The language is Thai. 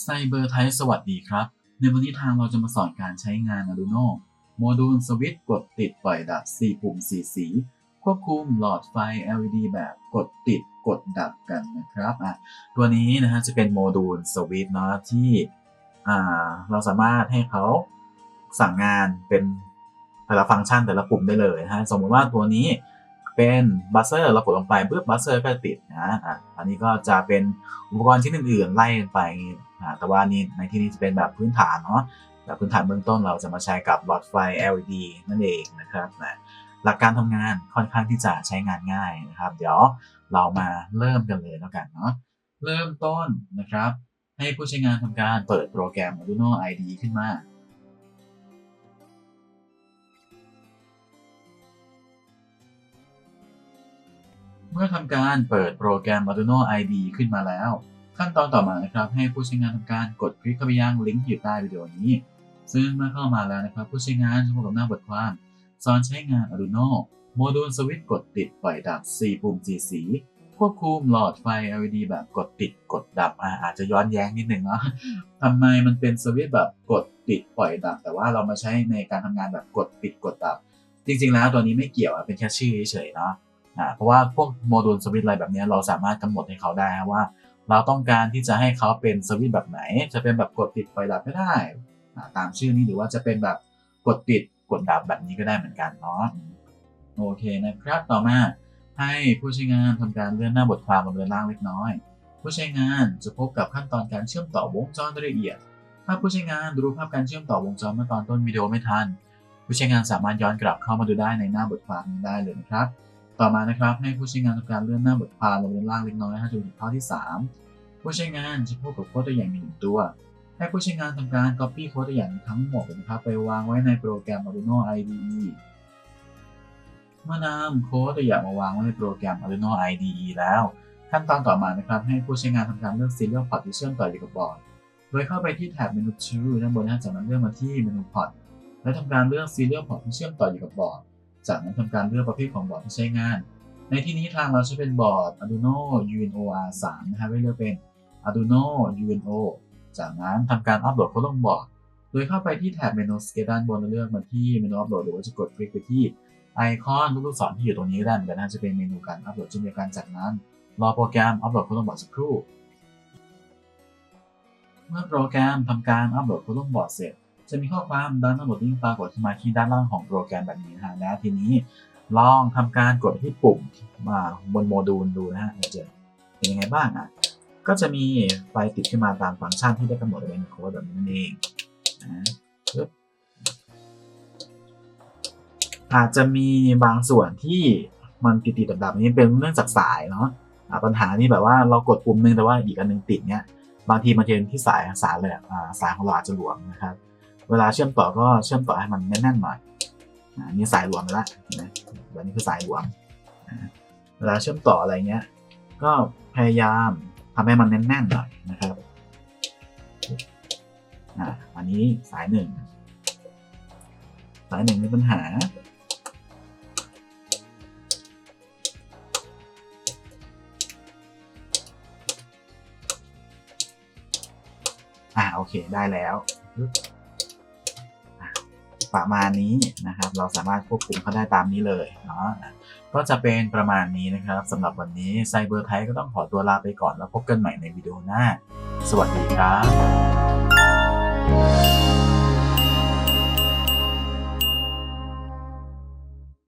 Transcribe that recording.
ไซเบอร์ไทสวัสดีครับ ในวันนี้ทางเราจะมาสอนการใช้งาน Arduino โมดูลสวิตช์กดติดปล่อยดับ 4 ปุ่ม 4 สี ควบคุมหลอดไฟ LED แบบกดติดกดดับกันนะครับอะตัวนี้นะฮะจะเป็นโมดูลสวิตช์เนาะที่อ่าเราสามารถให้เขาสั่งงานเป็นแต่ละฟังก์ชันแต่ละปุ่มได้เลยนะฮะสมมติว่าตัวนี้ เป็นบัสเซอร์เรากดลงไปปุ๊บบัสเซอร์ก็จะติดนะอะอันนี้ก็จะเป็นอุปกรณ์ชิ้นอื่นๆไล่กันไปอะแต่ว่านี่ในที่นี้จะเป็นแบบพื้นฐานเนาะแบบพื้นฐานเบื้องต้นเราจะมาใช้กับหลอดไฟ LED นั่นเองนะครับนะหลักการทำงานค่อนข้างที่จะใช้งานง่ายนะครับ เดี๋ยวเรามาเริ่มกันเลยแล้วกันเนาะเริ่มต้นนะครับ ให้ผู้ใช้งานทำการเปิดโปรแกรม Arduino IDE ขึ้นมา เมื่อทำการเปิดโปรแกรม Arduino IDE ขึ้นมาแล้ว ขั้นตอนต่อมานะครับ ให้ผู้ใช้งานทำการกดคลิกเข้าไปยังลิงก์ที่อยู่ใต้วิดีโอนี้ ซึ่งเมื่อเข้ามาแล้วนะครับ ผู้ใช้งานจะพบกับหน้าบทความสอนใช้งาน Arduino โมดูลสวิตช์กดติดปล่อยดับ4ปุ่ม4สีควบคุมหลอดไฟ LED แบบกดติดกดดับอาอาจจะย้อนแย้งนิดหนึ่งเนาะทำไมมันเป็นสวิตช์แบบกดติดปล่อยดับ แต่ว่าเรามาใช้ในการทำงานแบบกดปิดกดดับ จริงๆแล้วตัวนี้ไม่เกี่ยวเป็นแค่ชื่อเฉยๆเนาะ อ่าเพราะว่าพวกโมดูลสวิตช์อะไรแบบนี้เราสามารถกำหนดให้เขาได้ว่า เราต้องการที่จะให้เขาเป็นสวิตช์แบบไหน จะเป็นแบบกดติดปล่อยดับก็ได้ตามชื่อนี้หรือว่าจะเป็นแบบกดติดกดดับแบบนี้ก็ได้เหมือนกันเนาะโอเคนะครับต่อมาให้ผู้ใช้งานทำการเลื่อนหน้าบทความลงไปล่างเล็กน้อย ผู้ใช้งานจะพบกับขั้นตอนการเชื่อมต่อวงจรโดยละเอียด ถ้าผู้ใช้งานดูรูปภาพการเชื่อมต่อวงจรเมื่อตอนต้นวิดีโอไม่ทัน ผู้ใช้งานสามารถย้อนกลับเข้ามาดูได้ในหน้าบทความนี้ได้เลยนะครับ ต่อมานะครับให้ผู้ใช้งานทำการเลื่อนหน้าบทความลงไปล่างเล็กน้อยให้จนถึงข้อที่ 3 ผู้ใช้งานจะพบกับโค้ดตัวอย่างมีหนึ่งตัว ให้ผู้ใช้งานทำการ copy โค้ดตัวอย่างทั้งหมดนะครับไปวางไว้ในโปรแกรม Arduino IDE เมื่อนำโค้ดตัวอย่างมาวางไว้ในโปรแกรม Arduino IDE แล้ว ขั้นตอนต่อมานะครับให้ผู้ใช้งานทำการเลือก Serial Port ที่เชื่อมต่ออยู่กับบอร์ดโดยเข้าไปที่แท็บเมนู Tool ด้านบนนะจากนั้นเลื่อนมาที่เมนู Port และทำการเลือก Serial Port ที่เชื่อมต่ออยู่กับบอร์ด จากนั้นทำการเลือกประเภทของบอร์ดที่ใช้งาน ในที่นี้ทางเราใช้เป็นบอร์ด Arduino UNO R3 นะครับให้เลือกเป็น Arduino UNO จากนั้นทำการอัปโหลดเข้าลงบอร์ด โดยเข้าไปที่แท็บเมนู Scale ด้านบนแล้วเลือกมาที่เมนูอัปโหลดหรือว่าจะกดคลิกไปที่ไอคอนลูกศรที่อยู่ตรงนี้ก็ได้เหมือนกันนะจะเป็นเมนูการอัปโหลดเช่นเดียวกันจากนั้น รอโปรแกรมอัปโหลดเข้าลงบอร์ดสักครู่ เมื่อโปรแกรมทำการอัปโหลดเข้าลงบอร์ดเสร็จ จะมีข้อความดันอัปโหลดลิงก์ปรากฏขึ้นมาที่ด้านล่างของโปรแกรมแบบนี้นะฮะและทีนี้ลองทำการกดที่ปุ่มมาบนโมดูลดูนะฮะจะเป็นยังไงบ้างอะก็จะมีไฟติดขึ้นมาตามฟังก์ชันที่ได้กำหนดไว้ในโค้ดแบบนี้นั่นเองนะอาจจะมีบางส่วนที่มันติดติดดับๆนี้เป็นเรื่องจากสายเนาะปัญหานี่แบบว่าเรากดปุ่มนึงแต่ว่าอีกอันนึงติดเนี้ยบางทีมันจะเป็นที่สายสายเลยอ่าสายของเราอาจจะหลวมนะครับ เวลาเชื่อมต่อก็เชื่อมต่อให้มันแน่นๆหน่อยอ่านี่สายหลวมไปละเห็นะแบบนี้คือสายหลวมเวลาเชื่อมต่ออะไรเงี้ย ก็พยายามทำให้มันแน่นๆหน่อยนะครับอ่าอันนี้สายหนึ่ง สายหนึ่งมีปัญหา อ่าโอเคได้แล้ว ประมาณนี้นะครับ เราสามารถควบคุมเขาได้ตามนี้เลยเนาะก็จะเป็นประมาณนี้นะครับสำหรับวันนี้ไซเบอร์ไทยก็ต้องขอตัวลาไปก่อนแล้วพบกันใหม่ในวิดีโอหน้า สวัสดีครับ